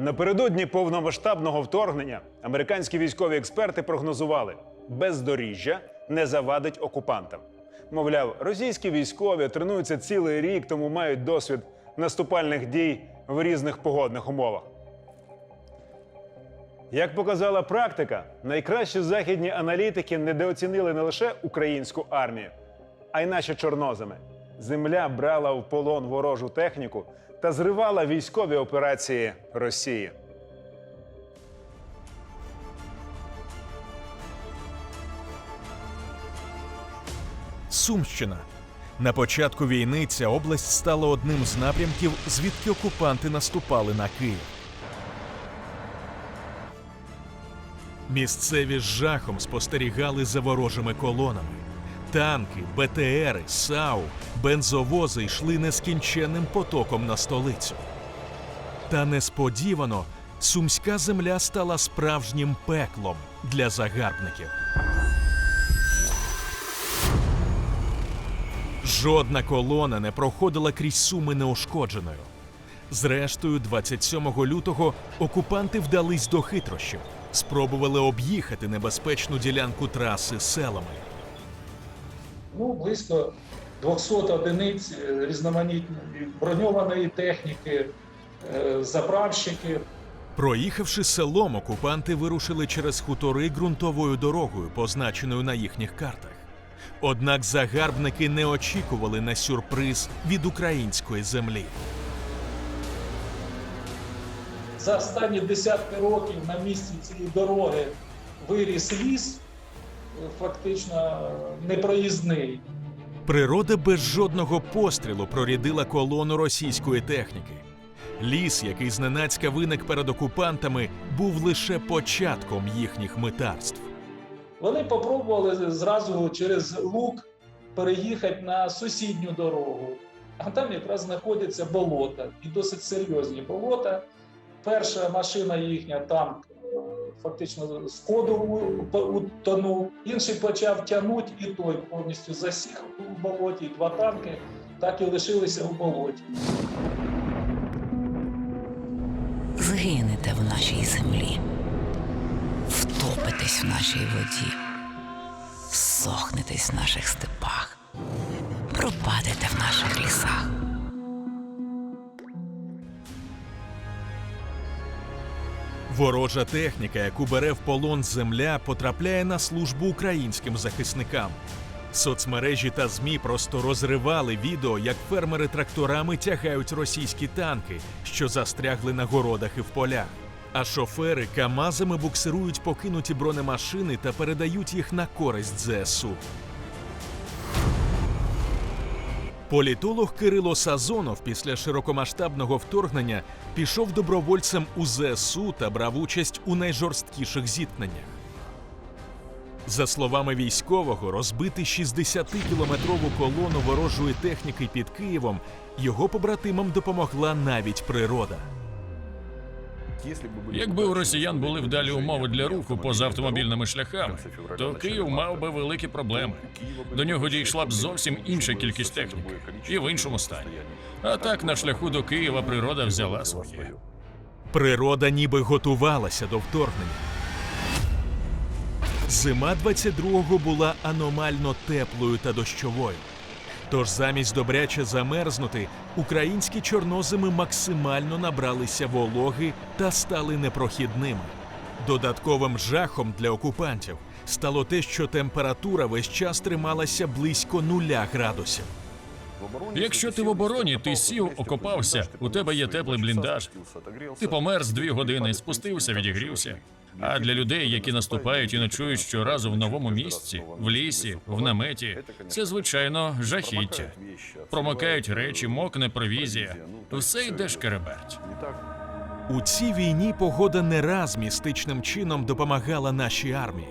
Напередодні повномасштабного вторгнення американські військові експерти прогнозували, бездоріжжя не завадить окупантам. Мовляв, російські військові тренуються цілий рік, тому мають досвід наступальних дій в різних погодних умовах. Як показала практика, найкращі західні аналітики недооцінили не лише українську армію, а й наші чорноземи. Земля брала в полон ворожу техніку та зривала військові операції Росії. Сумщина. На початку війни ця область стала одним з напрямків, звідки окупанти наступали на Київ. Місцеві з жахом спостерігали за ворожими колонами. Танки, БТРи, САУ, бензовози йшли нескінченним потоком на столицю. Та несподівано сумська земля стала справжнім пеклом для загарбників. Жодна колона не проходила крізь суми неушкодженою. Зрештою, 27 лютого окупанти вдались до хитрощів, спробували об'їхати небезпечну ділянку траси селами. Ну, близько 200 одиниць е, різноманітної броньованої техніки, е, заправщиків. Проїхавши селом, окупанти вирушили через хутори ґрунтовою дорогою, позначеною на їхніх картах. Однак загарбники не очікували на сюрприз від української землі. За останні десятки років на місці цієї дороги виріс ліс, фактично непроїзний. Природа без жодного пострілу прорядила колону російської техніки. Ліс, який зненацька виник перед окупантами, був лише початком їхніх митарств. Вони попробували зразу через лук переїхати на сусідню дорогу. А там якраз знаходяться болота і досить серйозні болота. Перша машина їхня танк фактично з ходу у- утонув. Інший почав тягнути, і той повністю засіх у болоті. Два танки так і лишилися у болоті. Згинете в нашій землі, втопитесь в нашій воді, сохнетесь в наших степах, пропадете в наших лісах. Ворожа техніка, яку бере в полон земля, потрапляє на службу українським захисникам. Соцмережі та ЗМІ просто розривали відео, як фермери тракторами тягають російські танки, що застрягли на городах і в полях. А шофери камазами буксирують покинуті бронемашини та передають їх на користь ЗСУ. Політолог Кирило Сазонов після широкомасштабного вторгнення пішов добровольцем у ЗСУ та брав участь у найжорсткіших зіткненнях. За словами військового, розбити 60-кілометрову колону ворожої техніки під Києвом його побратимам допомогла навіть природа. Якби у росіян були вдалі умови для руху поза автомобільними шляхами, то Київ мав би великі проблеми. До нього дійшла б зовсім інша кількість техніки і в іншому стані. А так на шляху до Києва природа взяла своє. Природа ніби готувалася до вторгнення. Зима 22-го була аномально теплою та дощовою. Тож замість добряче замерзнути, українські чорнозими максимально набралися вологи та стали непрохідними. Додатковим жахом для окупантів стало те, що температура весь час трималася близько нуля градусів. Якщо ти в обороні, ти сів, окопався, у тебе є теплий бліндаж. Ти померз дві години, спустився, відігрівся. А для людей, які наступають і ночують щоразу в новому місці, в лісі, в наметі, це звичайно жахіття. Промокають речі, мокне провізія. Все йде шкереберть. У цій війні погода не раз містичним чином допомагала нашій армії.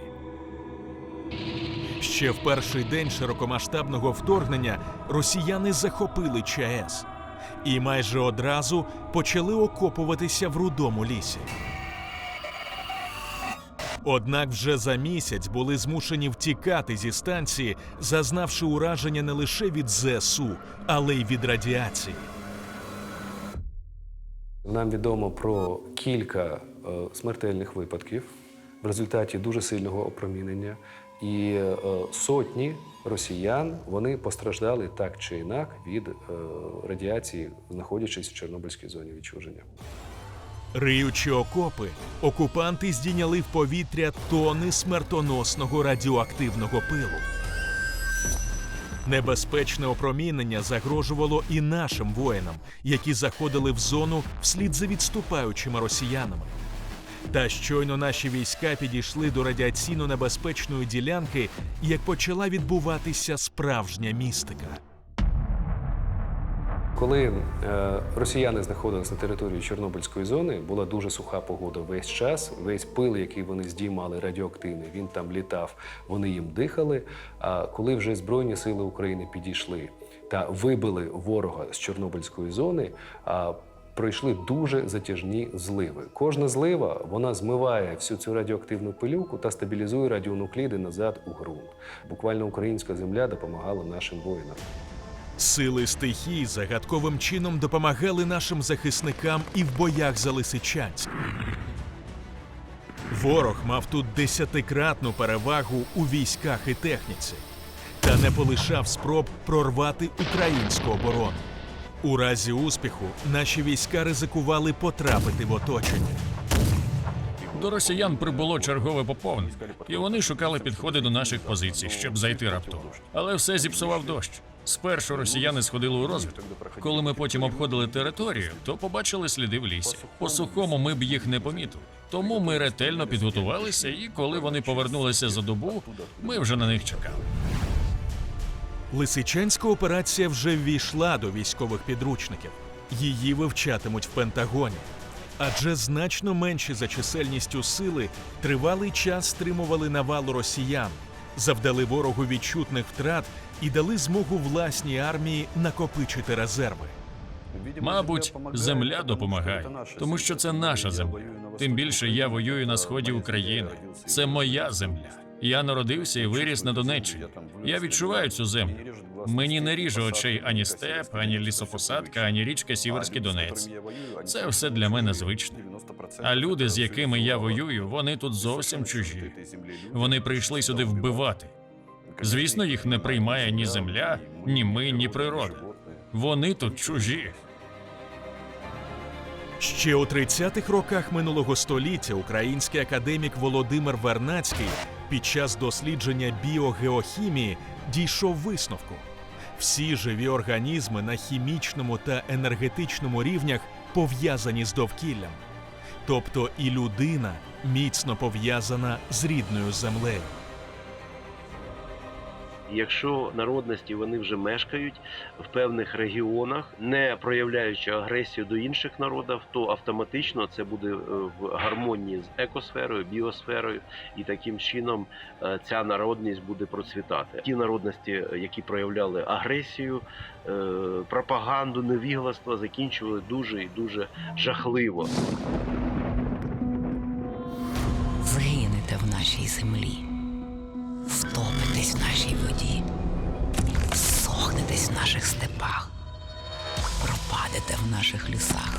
Ще в перший день широкомасштабного вторгнення росіяни захопили ЧАЕС і майже одразу почали окопуватися в рудому лісі. Однак вже за місяць були змушені втікати зі станції, зазнавши ураження не лише від ЗСУ, але й від радіації. Нам відомо про кілька е, смертельних випадків в результаті дуже сильного опромінення, і е, сотні росіян вони постраждали так чи інак від е, радіації, знаходячись в Чорнобильській зоні відчуження. Риючи окопи, окупанти здійняли в повітря тони смертоносного радіоактивного пилу. Небезпечне опромінення загрожувало і нашим воїнам, які заходили в зону вслід за відступаючими росіянами. Та щойно наші війська підійшли до радіаційно небезпечної ділянки, як почала відбуватися справжня містика. Коли е, росіяни знаходились на території Чорнобильської зони, була дуже суха погода весь час. Весь пил, який вони здіймали, радіоактивний, він там літав, вони їм дихали. А коли вже Збройні сили України підійшли та вибили ворога з Чорнобильської зони, а пройшли дуже затяжні зливи. Кожна злива вона змиває всю цю радіоактивну пилюку та стабілізує радіонукліди назад у ґрунт. Буквально українська земля допомагала нашим воїнам. Сили стихій загадковим чином допомагали нашим захисникам і в боях за Лисичанськ. Ворог мав тут десятикратну перевагу у військах і техніці, та не полишав спроб прорвати українську оборону. У разі успіху наші війська ризикували потрапити в оточення. До росіян прибуло чергове поповнення, і вони шукали підходи до наших позицій, щоб зайти раптово. Але все зіпсував дощ. Спершу росіяни сходили у розвідку. Коли ми потім обходили територію, то побачили сліди в лісі. По сухому ми б їх не помітили. Тому ми ретельно підготувалися, і коли вони повернулися за добу, ми вже на них чекали. Лисичанська операція вже ввійшла до військових підручників. Її вивчатимуть в Пентагоні. Адже значно менші за чисельністю сили тривалий час стримували навалу росіян, завдали ворогу відчутних втрат і дали змогу власній армії накопичити резерви. Мабуть, земля допомагає, тому що це наша земля. Тим більше я воюю на сході України. Це моя земля. Я народився і виріс на Донеччині. Я відчуваю цю землю. Мені не ріже очей ані степ, ані лісопосадка, ані річка Сіверський Донець. Це все для мене звичне. А люди, з якими я воюю, вони тут зовсім чужі. Вони прийшли сюди вбивати. Звісно, їх не приймає ні земля, ні ми, ні природа. Вони тут чужі. Ще у 30-х роках минулого століття український академік Володимир Вернацький під час дослідження біогеохімії дійшов висновку: всі живі організми на хімічному та енергетичному рівнях пов'язані з довкіллям. Тобто і людина міцно пов'язана з рідною землею. Якщо народності вони вже мешкають в певних регіонах, не проявляючи агресію до інших народів, то автоматично це буде е, в гармонії з екосферою, біосферою, і таким чином е, ця народність буде процвітати. Ті народності, е, які проявляли агресію, пропаганду, невігластво, закінчували дуже і дуже жахливо. Згинете в нашій землі, втопитесь в нашій воді, сохнетесь в наших степах, пропадете в наших лісах.